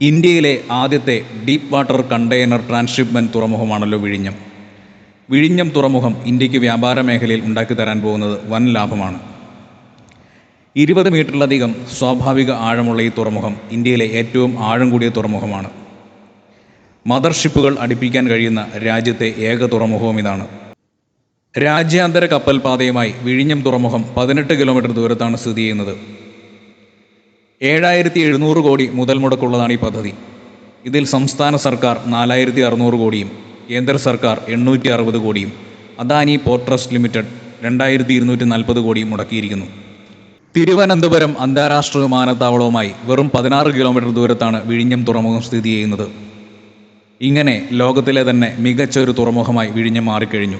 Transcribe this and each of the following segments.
ഇന്ത്യയിലെ ആദ്യത്തെ deep water container transshipment തുറമുഖമാണല്ലോ വിഴിഞ്ഞം. വിഴിഞ്ഞം തുറമുഖം ഇന്ത്യയ്ക്ക് വ്യാപാര മേഖലയിൽ ഉണ്ടാക്കി തരാൻ പോകുന്നത് വൻ ലാഭമാണ്. ഇരുപത് മീറ്ററിലധികം സ്വാഭാവിക ആഴമുള്ള ഈ തുറമുഖം ഇന്ത്യയിലെ ഏറ്റവും ആഴം കൂടിയ തുറമുഖമാണ്. മദർഷിപ്പുകൾ അടുപ്പിക്കാൻ കഴിയുന്ന രാജ്യത്തെ ഏക തുറമുഖവും ഇതാണ്. രാജ്യാന്തര കപ്പൽ പാതയുമായി വിഴിഞ്ഞം തുറമുഖം പതിനെട്ട് കിലോമീറ്റർ ദൂരത്താണ് സ്ഥിതി ചെയ്യുന്നത്. ഏഴായിരത്തി എഴുന്നൂറ് കോടി മുതൽ മുടക്കുള്ളതാണ് ഈ പദ്ധതി. ഇതിൽ സംസ്ഥാന സർക്കാർ നാലായിരത്തി അറുന്നൂറ് കോടിയും കേന്ദ്ര സർക്കാർ എണ്ണൂറ്റി അറുപത് കോടിയും അദാനി പോർട്ട് ട്രസ്റ്റ് ലിമിറ്റഡ് രണ്ടായിരത്തി ഇരുന്നൂറ്റി നാൽപ്പത് കോടിയും മുടക്കിയിരിക്കുന്നു. തിരുവനന്തപുരം അന്താരാഷ്ട്ര വിമാനത്താവളവുമായി വെറും പതിനാറ് കിലോമീറ്റർ ദൂരത്താണ് വിഴിഞ്ഞം തുറമുഖം സ്ഥിതി ചെയ്യുന്നത്. ഇങ്ങനെ ലോകത്തിലെ തന്നെ മികച്ച ഒരു തുറമുഖമായി വിഴിഞ്ഞം മാറിക്കഴിഞ്ഞു.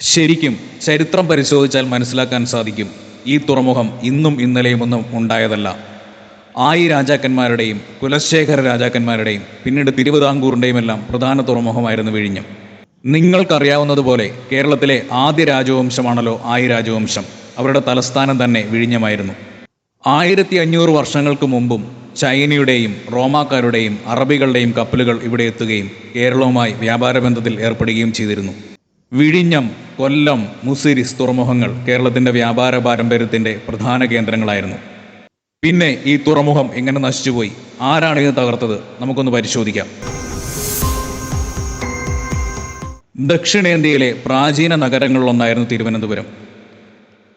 ശരിക്കും ചരിത്രം പരിശോധിച്ചാൽ മനസ്സിലാക്കാൻ സാധിക്കും ഈ തുറമുഖം ഇന്നും ഇന്നലെയും ഒന്നും ഉണ്ടായതല്ല. ആയി രാജാക്കന്മാരുടെയും കുലശേഖര രാജാക്കന്മാരുടെയും പിന്നീട് തിരുവിതാംകൂറിന്റെയും എല്ലാം പ്രധാന തുറമുഖമായിരുന്നു വിഴിഞ്ഞം. നിങ്ങൾക്കറിയാവുന്നതുപോലെ കേരളത്തിലെ ആദ്യ രാജവംശമാണല്ലോ ആയി രാജവംശം. അവരുടെ തലസ്ഥാനം തന്നെ വിഴിഞ്ഞമായിരുന്നു. ആയിരത്തി അഞ്ഞൂറ് വർഷങ്ങൾക്ക് മുമ്പും ചൈനയുടെയും റോമാക്കാരുടെയും അറബികളുടെയും കപ്പലുകൾ ഇവിടെ എത്തുകയും കേരളവുമായി വ്യാപാര ബന്ധത്തിൽ ഏർപ്പെടുകയും ചെയ്തിരുന്നു. വിഴിഞ്ഞം കൊല്ലം മുസിരിസ് തുറമുഖങ്ങൾ കേരളത്തിന്റെ വ്യാപാര പാരമ്പര്യത്തിന്റെ പ്രധാന കേന്ദ്രങ്ങളായിരുന്നു. പിന്നെ ഈ തുറമുഖം എങ്ങനെ നശിച്ചുപോയി? ആരാണ് ഇത് തകർത്തത്? നമുക്കൊന്ന് പരിശോധിക്കാം. ദക്ഷിണേന്ത്യയിലെ പ്രാചീന നഗരങ്ങളിലൊന്നായിരുന്നു തിരുവനന്തപുരം.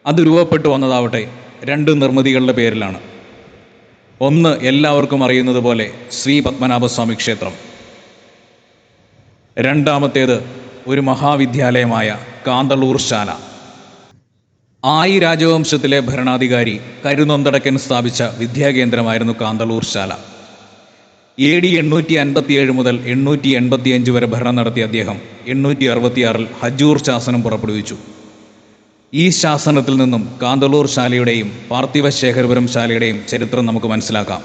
അത് രൂപപ്പെട്ടു വന്നതാവട്ടെ രണ്ട് നിർമ്മിതികളുടെ പേരിലാണ്. ഒന്ന് എല്ലാവർക്കും അറിയുന്നത് പോലെ ശ്രീ പത്മനാഭസ്വാമി ക്ഷേത്രം. രണ്ടാമത്തേത് ഒരു മഹാവിദ്യാലയമായ കാന്തളൂർ ശാല. ആയി രാജവംശത്തിലെ ഭരണാധികാരി കരുനൊന്തടക്കൻ സ്ഥാപിച്ച വിദ്യാകേന്ദ്രമായിരുന്നു കാന്തളൂർ ശാല. എ ഡി എണ്ണൂറ്റി അൻപത്തിയേഴ് മുതൽ എണ്ണൂറ്റി എൺപത്തിയഞ്ച് വരെ ഭരണം നടത്തിയ അദ്ദേഹം എണ്ണൂറ്റി അറുപത്തിയാറിൽ ഹജൂർ ശാസനം പുറപ്പെടുവിച്ചു. ഈ ശാസനത്തിൽ നിന്നും കാന്തളൂർ ശാലയുടെയും പാർത്ഥിവശേഖരപുരം ശാലയുടെയും ചരിത്രം നമുക്ക് മനസ്സിലാക്കാം.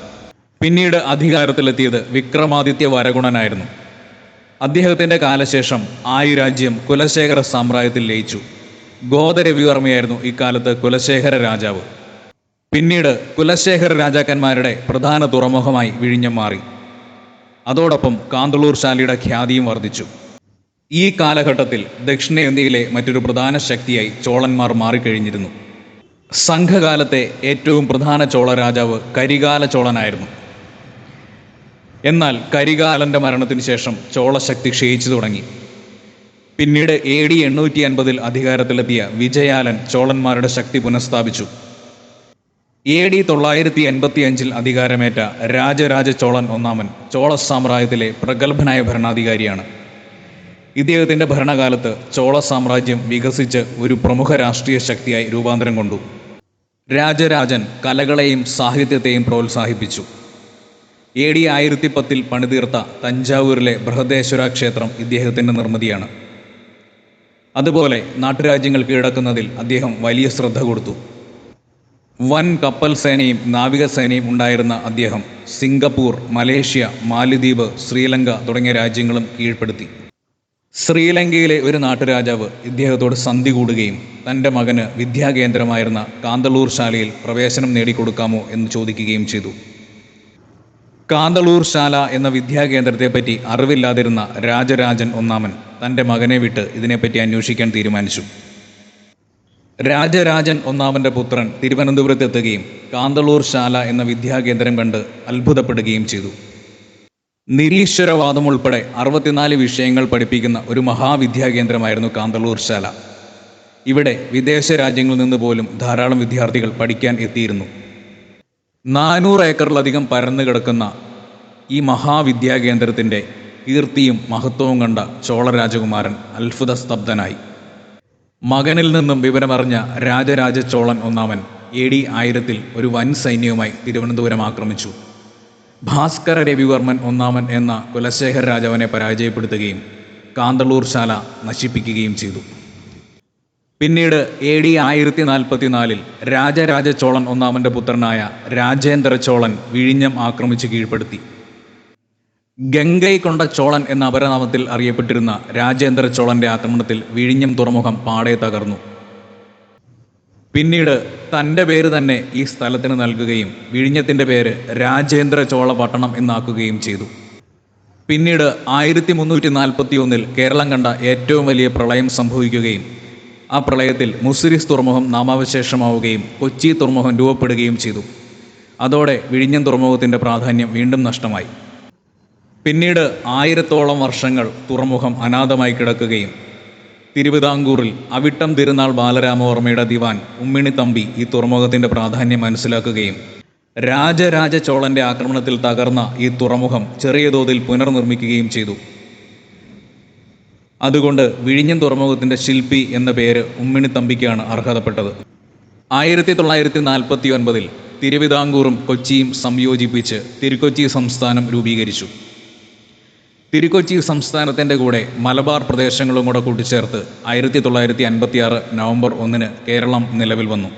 പിന്നീട് അധികാരത്തിലെത്തിയത് വിക്രമാദിത്യ വരഗുണനായിരുന്നു. അദ്ദേഹത്തിന്റെ കാലശേഷം ആയി രാജ്യം കുലശേഖര സാമ്രാജ്യത്തിൽ ലയിച്ചു. ഗോദരവിവർമ്മയായിരുന്നു ഇക്കാലത്ത് കുലശേഖര രാജാവ്. പിന്നീട് കുലശേഖര രാജാക്കന്മാരുടെ പ്രധാന തുറമുഖമായി വിഴിഞ്ഞം മാറി. അതോടൊപ്പം കാന്തളൂർ ശാലിയുടെ ഖ്യാതിയും വർദ്ധിച്ചു. ഈ കാലഘട്ടത്തിൽ ദക്ഷിണേന്ത്യയിലെ മറ്റൊരു പ്രധാന ശക്തിയായി ചോളന്മാർ മാറിക്കഴിഞ്ഞിരുന്നു. സംഘകാലത്തെ ഏറ്റവും പ്രധാന ചോള രാജാവ് കരികാല ചോളനായിരുന്നു. എന്നാൽ കരികാലന്റെ മരണത്തിന് ശേഷം ചോളശക്തി ക്ഷയിച്ചു തുടങ്ങി. പിന്നീട് എ ഡി എണ്ണൂറ്റി അൻപതിൽ അധികാരത്തിലെത്തിയ വിജയാലൻ ചോളന്മാരുടെ ശക്തി പുനഃസ്ഥാപിച്ചു. എ ഡി തൊള്ളായിരത്തി എൺപത്തി അഞ്ചിൽ അധികാരമേറ്റ രാജരാജ ചോളൻ ഒന്നാമൻ ചോള സാമ്രാജ്യത്തിലെ പ്രഗത്ഭനായ ഭരണാധികാരിയാണ്. ഇദ്ദേഹത്തിന്റെ ഭരണകാലത്ത് ചോള സാമ്രാജ്യം വികസിച്ച് ഒരു പ്രമുഖ രാഷ്ട്രീയ ശക്തിയായി രൂപാന്തരം കൊണ്ടു. രാജരാജൻ കലകളെയും സാഹിത്യത്തെയും പ്രോത്സാഹിപ്പിച്ചു. എ ഡി ആയിരത്തി പത്തിൽ പണിതീർത്ത തഞ്ചാവൂരിലെ ബൃഹദേശ്വര ക്ഷേത്രം ഇദ്ദേഹത്തിന്റെ നിർമ്മിതിയാണ്. അതുപോലെ നാട്ടുരാജ്യങ്ങൾ കീഴടക്കുന്നതിൽ അദ്ദേഹം വലിയ ശ്രദ്ധ കൊടുത്തു. വൻ കപ്പൽ സേനയും നാവികസേനയും ഉണ്ടായിരുന്ന അദ്ദേഹം സിംഗപ്പൂർ മലേഷ്യ മാലിദ്വീപ് ശ്രീലങ്ക തുടങ്ങിയ രാജ്യങ്ങളും കീഴ്പ്പെടുത്തി. ശ്രീലങ്കയിലെ ഒരു നാട്ടുരാജാവ് ഇദ്ദേഹത്തോട് സന്ധി കൂടുകയും തന്റെ മകന് വിദ്യാകേന്ദ്രമായിരുന്ന കാന്തളൂർ ശാലയിൽ പ്രവേശനം നേടിക്കൊടുക്കാമോ എന്ന് ചോദിക്കുകയും ചെയ്തു. കാന്തളൂർ ശാല എന്ന വിദ്യാകേന്ദ്രത്തെപ്പറ്റി അറിവില്ലാതിരുന്ന രാജരാജൻ ഒന്നാമൻ തന്റെ മകനെ വിട്ട് ഇതിനെപ്പറ്റി അന്വേഷിക്കാൻ തീരുമാനിച്ചു. രാജരാജൻ ഒന്നാമന്റെ പുത്രൻ തിരുവനന്തപുരത്തെത്തുകയും കാന്തളൂർ ശാല എന്ന വിദ്യാകേന്ദ്രം കണ്ട് അത്ഭുതപ്പെടുകയും ചെയ്തു. നിരീശ്വരവാദം ഉൾപ്പെടെ അറുപത്തിനാല് വിഷയങ്ങൾ പഠിപ്പിക്കുന്ന ഒരു മഹാവിദ്യാകേന്ദ്രമായിരുന്നു കാന്തളൂർ ശാല. ഇവിടെ വിദേശ രാജ്യങ്ങളിൽ നിന്ന് പോലും ധാരാളം വിദ്യാർത്ഥികൾ പഠിക്കാൻ എത്തിയിരുന്നു. നാനൂറ് ഏക്കറിലധികം പരന്നു കിടക്കുന്ന ഈ മഹാവിദ്യാകേന്ദ്രത്തിന്റെ കീർത്തിയും മഹത്വവും കണ്ട ചോളരാജകുമാരൻ അത്ഭുത സ്തബ്ധനായി. മകനിൽ നിന്നും വിവരമറിഞ്ഞ രാജരാജ ചോളൻ ഒന്നാമൻ എ ഡി ആയിരത്തിൽ ഒരു വൻ സൈന്യവുമായി തിരുവനന്തപുരം ആക്രമിച്ചു. ഭാസ്കര രവിവർമ്മൻ ഒന്നാമൻ എന്ന കുലശേഖര രാജാവിനെ പരാജയപ്പെടുത്തുകയും കാന്തളൂർ ശാല നശിപ്പിക്കുകയും ചെയ്തു. പിന്നീട് എ ഡി ആയിരത്തി നാൽപ്പത്തിനാലിൽ രാജരാജ ചോളൻ ഒന്നാമന്റെ പുത്രനായ രാജേന്ദ്ര ചോളൻ വിഴിഞ്ഞം ആക്രമിച്ച് കീഴ്പ്പെടുത്തി. ഗംഗൈ കൊണ്ട ചോളൻ എന്ന അപരനാമത്തിൽ അറിയപ്പെട്ടിരുന്ന രാജേന്ദ്ര ചോളന്റെ ആക്രമണത്തിൽ വിഴിഞ്ഞം തുറമുഖം പാടെ തകർന്നു. പിന്നീട് തന്റെ പേര് തന്നെ ഈ സ്ഥലത്തിന് നൽകുകയും വിഴിഞ്ഞത്തിന്റെ പേര് രാജേന്ദ്ര ചോള പട്ടണം എന്നാക്കുകയും ചെയ്തു. പിന്നീട് ആയിരത്തി മുന്നൂറ്റി നാൽപ്പത്തി ഒന്നിൽ കേരളം കണ്ട ഏറ്റവും വലിയ പ്രളയം സംഭവിക്കുകയും ആ പ്രളയത്തിൽ മുസ്രിസ് തുറമുഖം നാമാവശേഷമാവുകയും കൊച്ചി തുറമുഖം രൂപപ്പെടുകയും ചെയ്തു. അതോടെ വിഴിഞ്ഞം തുറമുഖത്തിന്റെ പ്രാധാന്യം വീണ്ടും നഷ്ടമായി. പിന്നീട് ആയിരത്തോളം വർഷങ്ങൾ തുറമുഖം അനാഥമായി കിടക്കുകയും തിരുവിതാംകൂറിൽ അവിട്ടം തിരുനാൾ ബാലരാമവർമ്മയുടെ ദിവാൻ ഉമ്മിണി തമ്പി ഈ തുറമുഖത്തിന്റെ പ്രാധാന്യം മനസ്സിലാക്കുകയും രാജരാജ ചോളന്റെ ആക്രമണത്തിൽ തകർന്ന ഈ തുറമുഖം ചെറിയ തോതിൽ പുനർനിർമ്മിക്കുകയും ചെയ്തു. അതുകൊണ്ട് വിഴിഞ്ഞം തുറമുഖത്തിന്റെ ശില്പി എന്ന പേര് ഉമ്മിണി തമ്പിക്കാണ് അർഹതപ്പെട്ടത്. ആയിരത്തി തൊള്ളായിരത്തി നാൽപ്പത്തി ഒൻപതിൽ തിരുവിതാംകൂറും കൊച്ചിയും സംയോജിപ്പിച്ച് തിരുക്കൊച്ചി സംസ്ഥാനം രൂപീകരിച്ചു. തിരുക്കൊച്ചി സംസ്ഥാനത്തിന്റെ കൂടെ മലബാർ പ്രദേശങ്ങളും കൂടെ കൂട്ടിച്ചേർത്ത് ആയിരത്തി തൊള്ളായിരത്തി അൻപത്തി ആറ് നവംബർ ഒന്നിന് കേരളം നിലവിൽ വന്നു.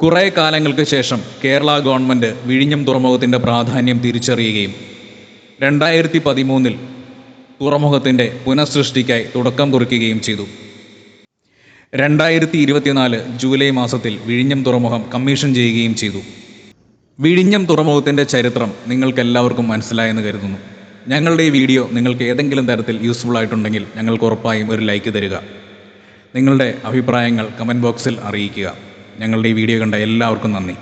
കുറേ കാലങ്ങൾക്ക് ശേഷം കേരള ഗവൺമെന്റ് വിഴിഞ്ഞം തുറമുഖത്തിന്റെ പ്രാധാന്യം തിരിച്ചറിയുകയും രണ്ടായിരത്തി പതിമൂന്നിൽ തുറമുഖത്തിന്റെ പുനഃസൃഷ്ടിക്കായി തുടക്കം കുറിക്കുകയും ചെയ്തു. രണ്ടായിരത്തി ഇരുപത്തിനാല് ജൂലൈ മാസത്തിൽ വിഴിഞ്ഞം തുറമുഖം കമ്മീഷൻ ചെയ്യുകയും ചെയ്തു. വിഴിഞ്ഞം തുറമുഖത്തിന്റെ ചരിത്രം നിങ്ങൾക്കെല്ലാവർക്കും മനസ്സിലായെന്ന് കരുതുന്നു. ഞങ്ങളുടെ ഈ വീഡിയോ നിങ്ങൾക്ക് ഏതെങ്കിലും തരത്തിൽ യൂസ്ഫുൾ ആയിട്ടുണ്ടെങ്കിൽ ഞങ്ങൾക്ക് ഉറപ്പായും ഒരു ലൈക്ക് തരിക. നിങ്ങളുടെ അഭിപ്രായങ്ങൾ കമന്റ് ബോക്സിൽ അറിയിക്കുക. ഞങ്ങളുടെ ഈ വീഡിയോ കണ്ട എല്ലാവർക്കും നന്ദി.